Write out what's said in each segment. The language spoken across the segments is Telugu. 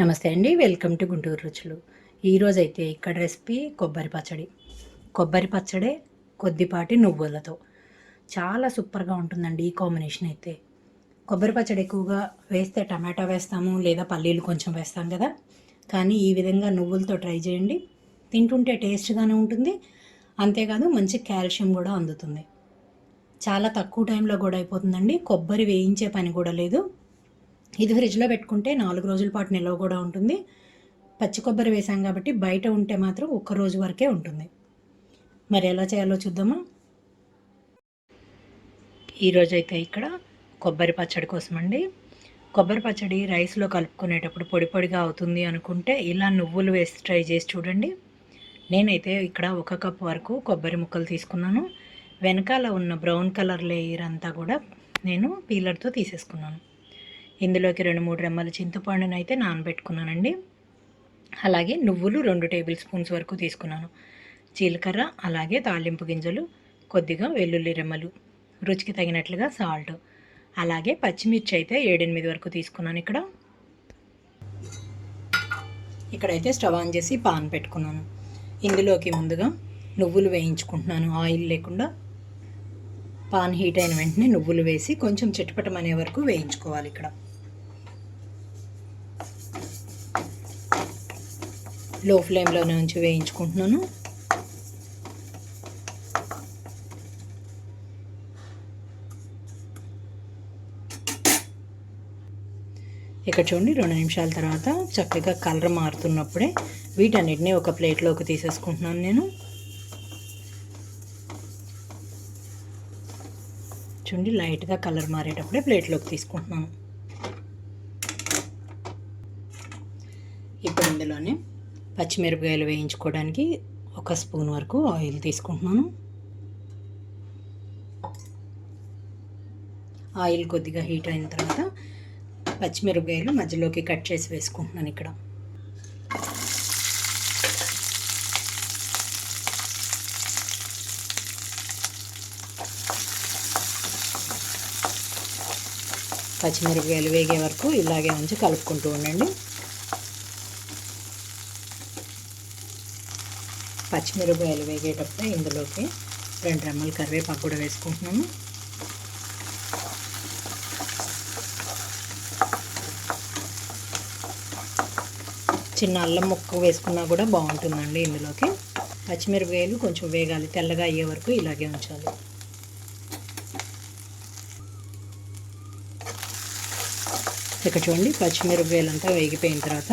నమస్తే అండి వెల్కమ్ టు గుంటూరు రుచులు. ఈరోజు అయితే ఇక్కడ రెసిపీ కొబ్బరి పచ్చడి. కొబ్బరి పచ్చడే కొద్దిపాటి నువ్వులతో. చాలా సూపర్గా ఉంటుందండి ఈ కాంబినేషన్ అయితే. కొబ్బరి పచ్చడి ఎక్కువగా వేస్తే టమాటా వేస్తాము లేదా పల్లీలు కొంచెం వేస్తాం కదా. కానీ ఈ విధంగా నువ్వులతో ట్రై చేయండి. తింటుంటే టేస్ట్గానే ఉంటుంది. అంతేకాదు మంచి కాల్షియం కూడా అందుతుంది. చాలా తక్కువ టైంలో కూడా అయిపోతుందండి. కొబ్బరి వేయించే పని కూడా లేదు. ఇది ఫ్రిడ్జ్లో పెట్టుకుంటే నాలుగు రోజుల పాటు నిల్వ కూడా ఉంటుంది. పచ్చి కొబ్బరి వేసాం కాబట్టి బయట ఉంటే మాత్రం ఒక్క రోజు వరకే ఉంటుంది. మరి ఎలా చేయాలో చూద్దామా? ఈరోజు అయితే ఇక్కడ కొబ్బరి పచ్చడి కోసం అండి కొబ్బరి పచ్చడి రైస్లో కలుపుకునేటప్పుడు పొడి పొడిగా అవుతుంది అనుకుంటే ఇలా నువ్వులు వేసి ట్రై చేసి చూడండి. నేనైతే ఇక్కడ ఒక కప్ వరకు కొబ్బరి ముక్కలు తీసుకున్నాను. వెనకాల ఉన్న బ్రౌన్ కలర్ లేయర్ అంతా కూడా నేను పీలర్తో తీసేసుకున్నాను. ఇందులోకి రెండు మూడు రెమ్మల చింతపండును అయితే నానబెట్టుకున్నానండి. అలాగే నువ్వులు రెండు టేబుల్ స్పూన్స్ వరకు తీసుకున్నాను. జీలకర్ర అలాగే తాలింపు గింజలు కొద్దిగా వెల్లుల్లి రెమ్మలు రుచికి తగినట్లుగా సాల్ట్ అలాగే పచ్చిమిర్చి అయితే ఏడెనిమిది వరకు తీసుకున్నాను ఇక్కడ. ఇక్కడైతే స్టవ్ ఆన్ చేసి పాన్ పెట్టుకున్నాను. ఇందులోకి ముందుగా నువ్వులు వేయించుకుంటున్నాను ఆయిల్ లేకుండా. పాన్ హీట్ అయిన వెంటనే నువ్వులు వేసి కొంచెం చిటపటమనే వరకు వేయించుకోవాలి ఇక్కడ. లో ఫ్లేమ్లోనే ఉంచి వేయించుకుంటున్నాను. ఇక్కడ చూడండి రెండు నిమిషాల తర్వాత చక్కగా కలర్ మారుతున్నప్పుడే వీటన్నిటిని ఒక ప్లేట్లోకి తీసేసుకుంటున్నాను నేను. చూడండి లైట్గా కలర్ మారేటప్పుడే ప్లేట్లోకి తీసుకుంటున్నాను ఇప్పుడు ఇందులోనే పచ్చిమిరపకాయలు వేయించుకోవడానికి ఒక స్పూన్ వరకు ఆయిల్ తీసుకుంటున్నాను. ఆయిల్ కొద్దిగా హీట్ అయిన తర్వాత పచ్చిమిరపకాయలు మధ్యలోకి కట్ చేసి వేసుకుంటున్నాను ఇక్కడ. పచ్చిమిరపకాయలు వేగే వరకు ఇలాగే ఉంచి కలుపుకుంటూ ఉండండి. పచ్చిమిరపకాయలు వేగేటప్పుడు ఇందులోకి రెండు రెమ్మలు కరివేపాకు కూడా వేసుకుంటున్నాను చిన్న అల్లం ముక్క వేసుకున్నా కూడా బాగుంటుందండి ఇందులోకి. పచ్చిమిరపకాయలు కొంచెం వేగాలి తెల్లగా అయ్యే వరకు ఇలాగే ఉంచాలి. ఇక్కడ చూడండి పచ్చిమిరపకాయలంతా వేగిపోయిన తర్వాత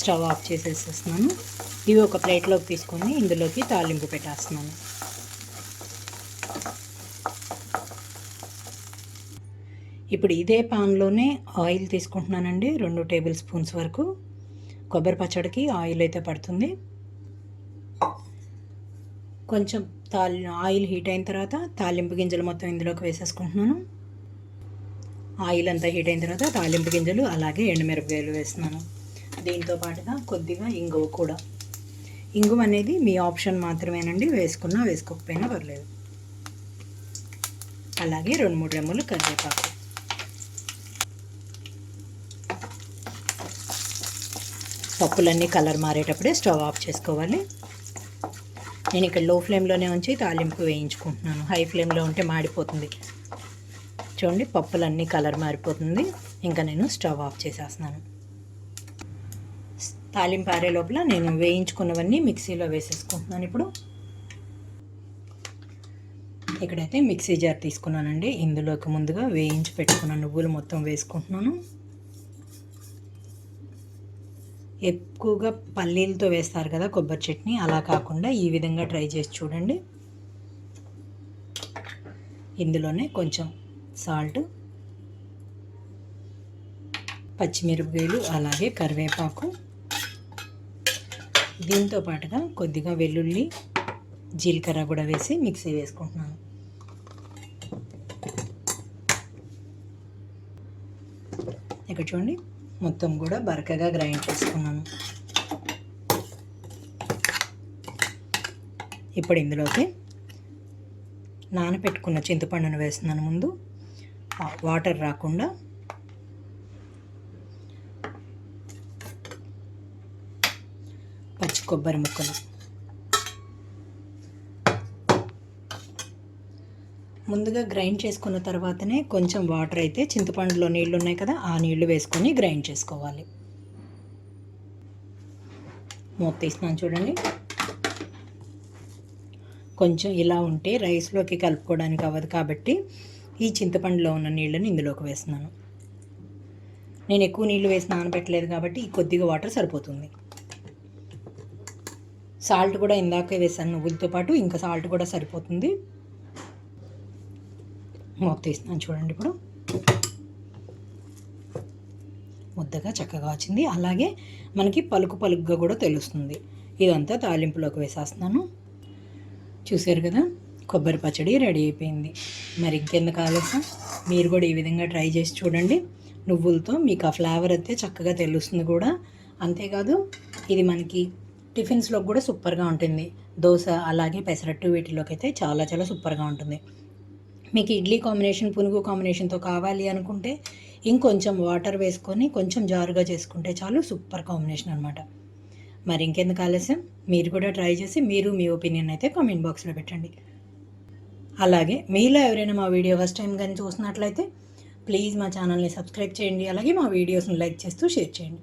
స్టవ్ ఆఫ్ చేసేసేస్తున్నాను. ఇవి ఒక ప్లేట్లోకి తీసుకొని ఇందులోకి తాలింపు పెట్టేస్తున్నాను. ఇప్పుడు ఇదే పాన్లోనే ఆయిల్ తీసుకుంటున్నానండి రెండు టేబుల్ స్పూన్స్ వరకు. కొబ్బరి పచ్చడికి ఆయిల్ అయితే పడుతుంది. కొంచెం తాలి ఆయిల్ హీట్ అయిన తర్వాత తాలింపు గింజలు మొత్తం ఇందులోకి వేసేసుకుంటున్నాను. ఆయిల్ అంతా హీట్ అయిన తర్వాత తాలింపు గింజలు అలాగే ఎండుమిరపకాయలు వేస్తున్నాను. దీంతో పాటుగా కొద్దిగా ఇంగువ కూడా. ఇంగువ అనేది మీ ఆప్షన్ మాత్రమేనండి. వేసుకున్నా వేసుకోకపోయినా పర్లేదు. అలాగే రెండు మూడు రెమ్మలు కరివేపాకు. పప్పులన్నీ కలర్ మారేటప్పుడే స్టవ్ ఆఫ్ చేసుకోవాలి. నేను ఇక్కడ లో ఫ్లేమ్లోనే ఉంచి తాలింపు వేయించుకుంటున్నాను. హై ఫ్లేమ్లో ఉంటే మాడిపోతుంది. చూడండి పప్పులన్నీ కలర్ మారిపోతుంది. ఇంకా నేను స్టవ్ ఆఫ్ చేసేస్తున్నాను. తాలింపు ఆరే లోపల నేను వేయించుకున్నవన్నీ మిక్సీలో వేసేసుకుంటున్నాను ఇప్పుడు. ఇక్కడైతే మిక్సీ జార్ తీసుకున్నానండి. ఇందులోకి ముందుగా వేయించి పెట్టుకున్న నువ్వులు మొత్తం వేసుకుంటున్నాను. ఎక్కువగా పల్లీలతో వేస్తారు కదా కొబ్బరి చట్నీ. అలా కాకుండా ఈ విధంగా ట్రై చేసి చూడండి. ఇందులోనే కొంచెం సాల్ట్ పచ్చిమిరపకాయలు అలాగే కరివేపాకు దీంతో పాటుగా కొద్దిగా వెల్లుల్లి జీలకర్ర కూడా వేసి మిక్సీ వేసుకుంటున్నాను. ఇక్కడ చూడండి మొత్తం కూడా బరకగా గ్రైండ్ చేసుకున్నాను. ఇప్పుడు ఇందులోకి నానబెట్టుకున్న చింతపండును వేస్తున్నాను ముందు. వాటర్ రాకుండా పచ్చి కొబ్బరి ముక్కలు. ముందుగా గ్రైండ్ చేసుకున్న తర్వాతనే కొంచెం వాటర్ అయితే చింతపండులో నీళ్ళు ఉన్నాయి కదా ఆ నీళ్ళు వేసుకొని గ్రైండ్ చేసుకోవాలి. మూత తీసినాను చూడండి. కొంచెం ఇలా ఉంటే రైస్లోకి కలుపుకోవడానికి అవ్వదు కాబట్టి ఈ చింతపండులో ఉన్న నీళ్ళని ఇందులోకి వేస్తున్నాను. నేను ఎక్కువ నీళ్ళు వేసి నానబెట్టలేదు కాబట్టి ఈ కొద్దిగా వాటర్ సరిపోతుంది. సాల్ట్ కూడా ఇందాకే వేసాను నువ్వులతో పాటు ఇంకా సాల్ట్ కూడా సరిపోతుంది. మూత తీస్తున్నాను చూడండి ఇప్పుడు. ముద్దగా చక్కగా వచ్చింది. అలాగే మనకి పలుకు పలుకుగా కూడా తెలుస్తుంది. ఇదంతా తాలింపులోకి వేసేస్తున్నాను. చూసారు కదా కొబ్బరి పచ్చడి రెడీ అయిపోయింది. మరి ఇంకెందుకు ఆలస్యం? మీరు కూడా ఈ విధంగా ట్రై చేసి చూడండి. నువ్వులతో మీకు ఆ ఫ్లేవర్ అయితే చక్కగా తెలుస్తుంది కూడా. అంతేకాదు ఇది మనకి టిఫిన్స్లో కూడా సూపర్గా ఉంటుంది. దోశ అలాగే పెసరట్టు వీటిలోకి అయితే చాలా చాలా సూపర్గా ఉంటుంది. మీకు ఇడ్లీ కాంబినేషన్ పునుగు కాంబినేషన్తో కావాలి అనుకుంటే ఇంకొంచెం వాటర్ వేసుకొని కొంచెం జారుగా చేసుకుంటే చాలు సూపర్ కాంబినేషన్ అనమాట మరి ఇంకెందుకు ఆలస్యం? మీరు కూడా ట్రై చేసి మీరు మీ ఒపీనియన్ అయితే కామెంట్ బాక్స్లో పెట్టండి. అలాగే మీలో ఎవరైనా మా వీడియో ఫస్ట్ టైం కానీ చూసినట్లయితే ప్లీజ్ మా ఛానల్ని సబ్స్క్రైబ్ చేయండి. అలాగే మా వీడియోస్ని లైక్ చేస్తూ షేర్ చేయండి.